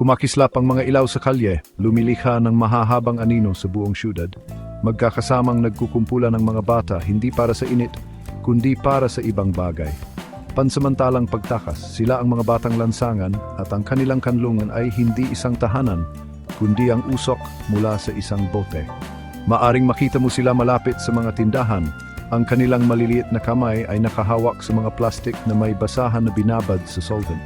Kumakislap ang mga ilaw sa kalye, lumilikha ng mahahabang anino sa buong syudad. Magkakasamang nagkukumpulan ng mga bata hindi para sa init, kundi para sa ibang bagay. Pansamantalang pagtakas, sila ang mga batang lansangan at ang kanilang kanlungan ay hindi isang tahanan, kundi ang usok mula sa isang bote. Maaring makita mo sila malapit sa mga tindahan. Ang kanilang maliliit na kamay ay nakahawak sa mga plastik na may basahan na binabad sa solvent.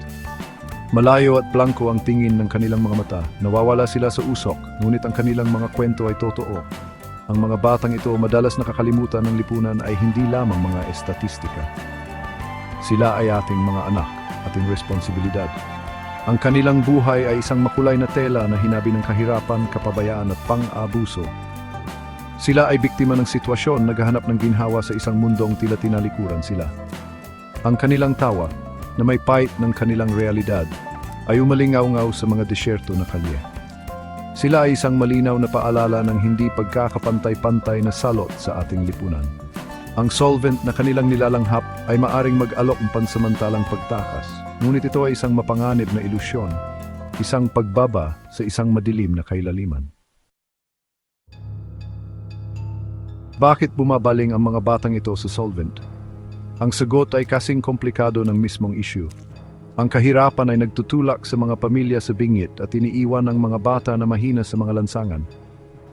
Malayo at blanco ang tingin ng kanilang mga mata. Nawawala sila sa usok, ngunit ang kanilang mga kwento ay totoo. Ang mga batang ito madalas nakakalimutan ng lipunan ay hindi lamang mga estatistika. Sila ay ating mga anak, ating responsibilidad. Ang kanilang buhay ay isang makulay na tela na hinabi ng kahirapan, kapabayaan at pang-abuso. Sila ay biktima ng sitwasyon, naghahanap ng ginhawa sa isang mundong tila tinalikuran sila. Ang kanilang tawa, na may pait ng kanilang realidad, ay umalingaw-ngaw sa mga disyerto na kalye. Sila ay isang malinaw na paalala ng hindi pagkakapantay-pantay na salot sa ating lipunan. Ang solvent na kanilang nilalanghap ay maaring mag-alok ng pansamantalang pagtakas, ngunit ito ay isang mapanganib na ilusyon, isang pagbaba sa isang madilim na kailaliman. Bakit bumabaling ang mga batang ito sa solvent? Ang sagot ay kasing komplikado ng mismong issue. Ang kahirapan ay nagtutulak sa mga pamilya sa bingit at iniiwan ang mga bata na mahina sa mga lansangan.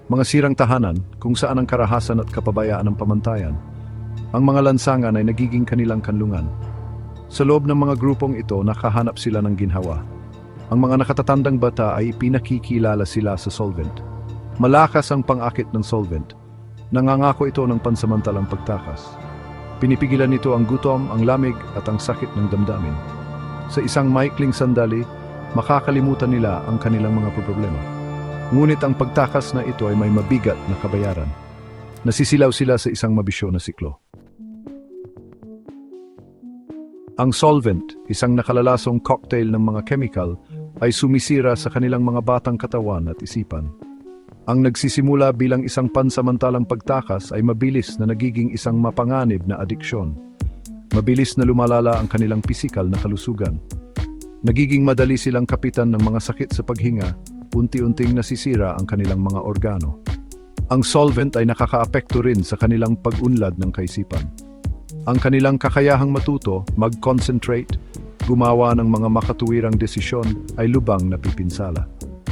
Mga sirang tahanan kung saan ang karahasan at kapabayaan ng pamantayan. Ang mga lansangan ay nagiging kanilang kanlungan. Sa loob ng mga grupong ito, nakahanap sila ng ginhawa. Ang mga nakatatandang bata ay pinakikilala sila sa solvent. Malakas ang pangakit ng solvent. Nangangako ito ng pansamantalang pagtakas. Pinipigilan nito ang gutom, ang lamig at ang sakit ng damdamin. Sa isang maikling sandali, makakalimutan nila ang kanilang mga problema. Ngunit ang pagtakas na ito ay may mabigat na kabayaran. Nasisilaw sila sa isang mabisyo na siklo. Ang solvent, isang nakalalasong cocktail ng mga chemical, ay sumisira sa kanilang mga batang katawan at isipan. Ang nagsisimula bilang isang pansamantalang pagtakas ay mabilis na nagiging isang mapanganib na adiksyon. Mabilis na lumalala ang kanilang pisikal na kalusugan. Nagiging madali silang kapitan ng mga sakit sa paghinga, unti-unting nasisira ang kanilang mga organo. Ang solvent ay nakakaapekto rin sa kanilang pag-unlad ng kaisipan. Ang kanilang kakayahang matuto, mag-concentrate, gumawa ng mga makatuwirang desisyon ay lubang napipinsala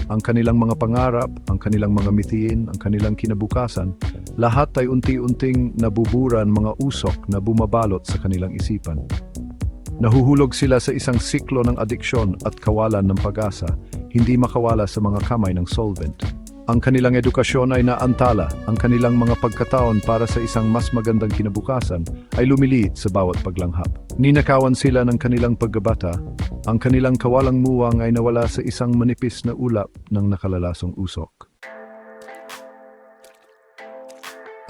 ang kanilang mga pangarap, ang kanilang mga mithiin, ang kanilang kinabukasan, lahat ay unti-unting nabuburan mga usok na bumabalot sa kanilang isipan. Nahuhulog sila sa isang siklo ng adiksyon at kawalan ng pag-asa, hindi makawala sa mga kamay ng solvent. Ang kanilang edukasyon ay naantala, ang kanilang mga pagkataon para sa isang mas magandang kinabukasan ay lumiliit sa bawat paglanghap. Ninakawan sila ng kanilang paggabata, ang kanilang kawalang muwang ay nawala sa isang manipis na ulap ng nakalalasong usok.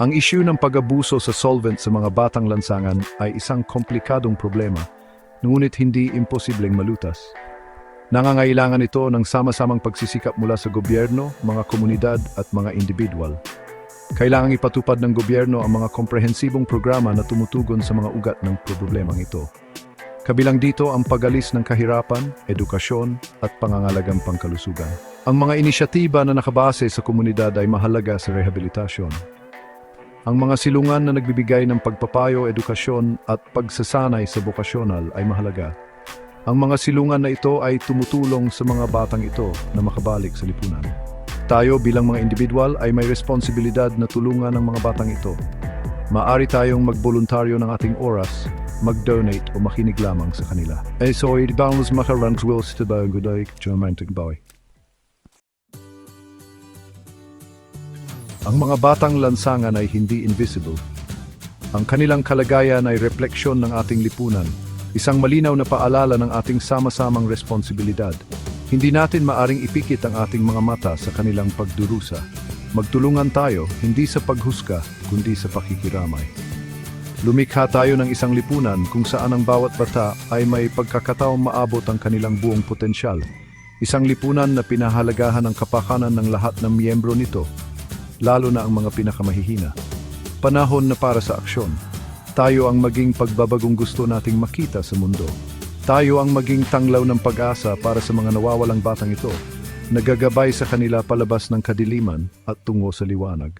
Ang isyu ng pag-abuso sa solvent sa mga batang lansangan ay isang komplikadong problema, ngunit hindi imposibleng malutas. Nangangailangan ito ng sama-samang pagsisikap mula sa gobyerno, mga komunidad at mga individual. Kailangang ipatupad ng gobyerno ang mga komprehensibong programa na tumutugon sa mga ugat ng problemang ito. Kabilang dito ang pagalis ng kahirapan, edukasyon at pangangalagang pangkalusugan. Ang mga inisyatiba na nakabase sa komunidad ay mahalaga sa rehabilitasyon. Ang mga silungan na nagbibigay ng pagpapayo, edukasyon at pagsasanay sa bokasyonal ay mahalaga. Ang mga silungan na ito ay tumutulong sa mga batang ito na makabalik sa lipunan. Tayo bilang mga individual ay may responsibilidad na tulungan ang mga batang ito. Maari tayong magboluntaryo ng ating oras, mag-donate o makinig lamang sa kanila. Eh so, i-bounds makarang wills to the good day, boy. Ang mga batang lansangan ay hindi invisible. Ang kanilang kalagayan ay refleksyon ng ating lipunan, isang malinaw na paalala ng ating sama-samang responsibilidad. Hindi natin maaring ipikit ang ating mga mata sa kanilang pagdurusa. Magtulungan tayo hindi sa paghusga, kundi sa pakikiramay. Lumikha tayo ng isang lipunan kung saan ang bawat bata ay may pagkakataong maabot ang kanilang buong potensyal. Isang lipunan na pinahalagahan ang kapakanan ng lahat ng miyembro nito, lalo na ang mga pinakamahihina. Panahon na para sa aksyon. Tayo ang maging pagbabagong gusto nating makita sa mundo. Tayo ang maging tanglaw ng pag-asa para sa mga nawawalang batang ito, nagagabay sa kanila palabas ng kadiliman at tungo sa liwanag.